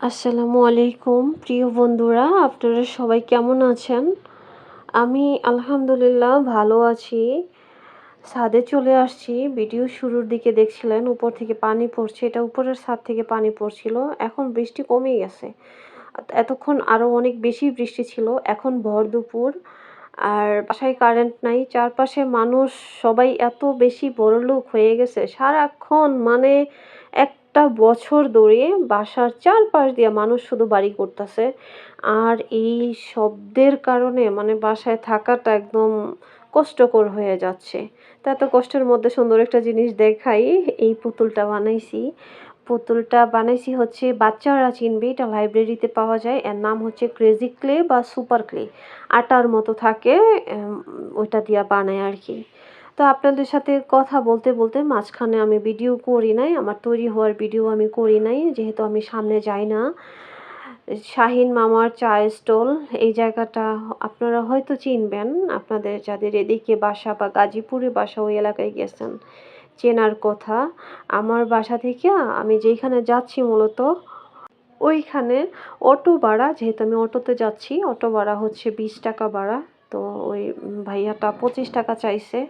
আসসালামু আলাইকুম, প্রিয় বন্ধুরা, আপনারা সবাই কেমন আছেন? আমি আলহামদুলিল্লাহ ভালো আছি। ছাদে চলে আসছি, ভিডিও শুরুর দিকে দেখছিলেন, উপর থেকে পানি পড়ছে, এটা উপরের ছাদ থেকে পানি পড়ছিল, এখন বৃষ্টি কমে গেছে। এতক্ষণ আরও অনেক বেশি বৃষ্টি ছিল, এখন ভর দুপুর, আর বাসায় কারেন্ট নাই, চারপাশে মানুষ সবাই এত বেশি বড়লোক হয়ে গেছে, সারাক্ষণ মানে এক একটা বছর ধরে বাসার চারপাশ দিয়ে মানুষ শুধু বাড়ি করতেছে। আর এই শব্দের কারণে মানে বাসায় থাকাটা একদম কষ্টকর হয়ে যাচ্ছে। তা এত কষ্টের মধ্যে সুন্দর একটা জিনিস দেখাই, এই পুতুলটা বানাইছি। পুতুলটা বানাইছি হচ্ছে বাচ্চারা চিনবে, এটা লাইব্রেরিতে পাওয়া যায়। এর নাম হচ্ছে ক্রেজি ক্লে বা সুপার ক্লে আটার মতো থাকে ওইটা দিয়া বানায় আর কি। তো আপনাদের সাথে কথা বলতে বলতে মাঝখানে আমি ভিডিও করি নাই, আমার তৈরি হওয়ার ভিডিও আমি করি নাই, যেহেতু আমি সামনে যাই না। শাহিন মামার চা স্টল, এই জায়গাটা আপনারা হয়তো চিনবেন, আপনাদের যাদের এদিকে বাসা বা গাজীপুরে বাসা ওই এলাকায় গেছেন, চেনার কথা। আমার বাসা থেকে আমি যেখানে যাচ্ছি মূলত, ওইখানে অটো ভাড়া, যেহেতু আমি অটোতে যাচ্ছি, অটো ভাড়া হচ্ছে বিশ টাকা ভাড়া, তো ওই ভাইয়াটা পঁচিশ টাকা চাইছে।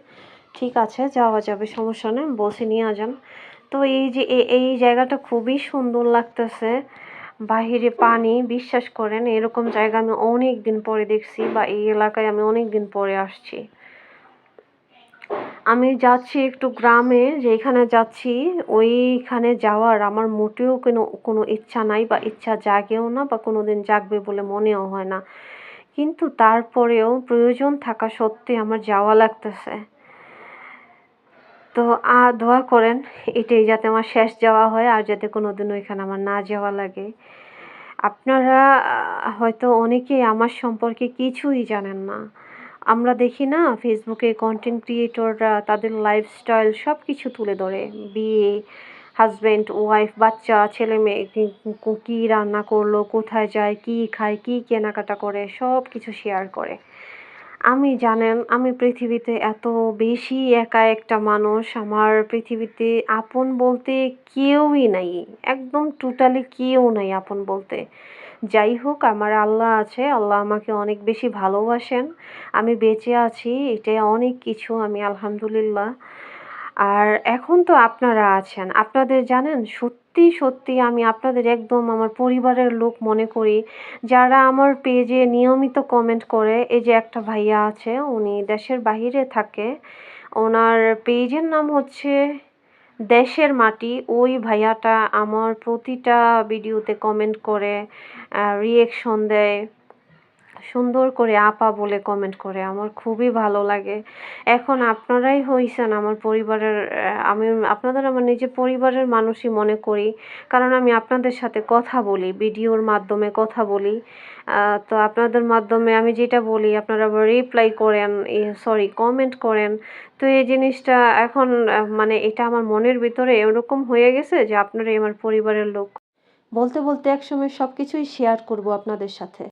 ঠিক আছে, যাওয়া যাবে, সমস্যা নেই, বসে নিয়ে যান। তো এই যে এই জায়গাটা খুবই সুন্দর লাগতেছে। বাহিরে পানি, বিশ্বাস করেন, এরকম জায়গা আমি অনেক দিন পরে দেখছি বা এই এলাকায় আমি অনেক দিন পরে আসছি। আমি যাচ্ছি একটু গ্রামে, যেখানে যাচ্ছি, ওইখানে যাওয়ার আমার মোটেও কোনো কোনো ইচ্ছা নাই বা ইচ্ছা জাগেও না বা কোনো দিন জাগবে বলে মনেও হয় না। কিন্তু তারপরেও প্রয়োজন থাকা সত্ত্বে আমার যাওয়া লাগতেছে। তো, আ, দোয়া করেন এটাই যাতে আমার শেষ যাওয়া হয় আর যাতে কোনো দিন ওইখানে আমার না যাওয়া লাগে। আপনারা হয়তো অনেকেই আমার সম্পর্কে কিছুই জানেন না। আমরা দেখি না ফেসবুকে কন্টেন্ট ক্রিয়েটররা তাদের লাইফস্টাইল সব কিছু তুলে ধরে। বিয়ে হাজব্যান্ড ওয়াইফ বাচ্চা, ছেলে মেয়ে, কী রান্না করল, কোথায় যায়, কী খায়, কী কেনাকাটা করে সব কিছু শেয়ার করে। আমি জানেন, আমি পৃথিবীতে এত বেশি একা একটা মানুষ। আমার পৃথিবীতে আপন বলতে কেউই নাই। একদম টোটালি কেউ নাই আপন বলতে। যাই হোক, আমার আল্লাহ আছে। আল্লাহ আমাকে অনেক বেশি ভালোবাসেন। আমি বেঁচে আছি, এটাই অনেক কিছু, আমি আলহামদুলিল্লাহ। আর এখন তো আপনারা আছেন। আপনাদের জানেন, সত্যি সত্যি সত্যি আমি আপনাদের একদম আমার পরিবারের লোক মনে করি। যারা আমার পেজে নিয়মিত কমেন্ট করে, এই যে একটা ভাইয়া আছে, উনি দেশের বাহিরে থাকে। ওনার পেজের নাম হচ্ছে দেশের মাটি। ওই ভাইয়াটা আমার প্রতিটা ভিডিওতে কমেন্ট করে রিয়েকশন দেয়। সুন্দর করে আপা বলে কমেন্ট করে, আমার খুবই ভালো লাগে। এখন আপনারাই হইছেন আমার পরিবারের আমি, আপনাদের আমার নিজের পরিবারের মানুষই মনে করি, কারণ আমি আপনাদের সাথে কথা বলি, ভিডিওর মাধ্যমে কথা বলি। তো আপনাদের মাধ্যমে আমি যেটা বলি, আপনারা আবার রিপ্লাই করেন সরি কমেন্ট করেন। তো এই জিনিসটা এখন মানে এটা আমার মনের ভিতরে এরকম হয়ে গেছে যে আপনারাই আমার পরিবারের লোক। বলতে বলতে একসময় সব কিছুই শেয়ার করব আপনাদের সাথে।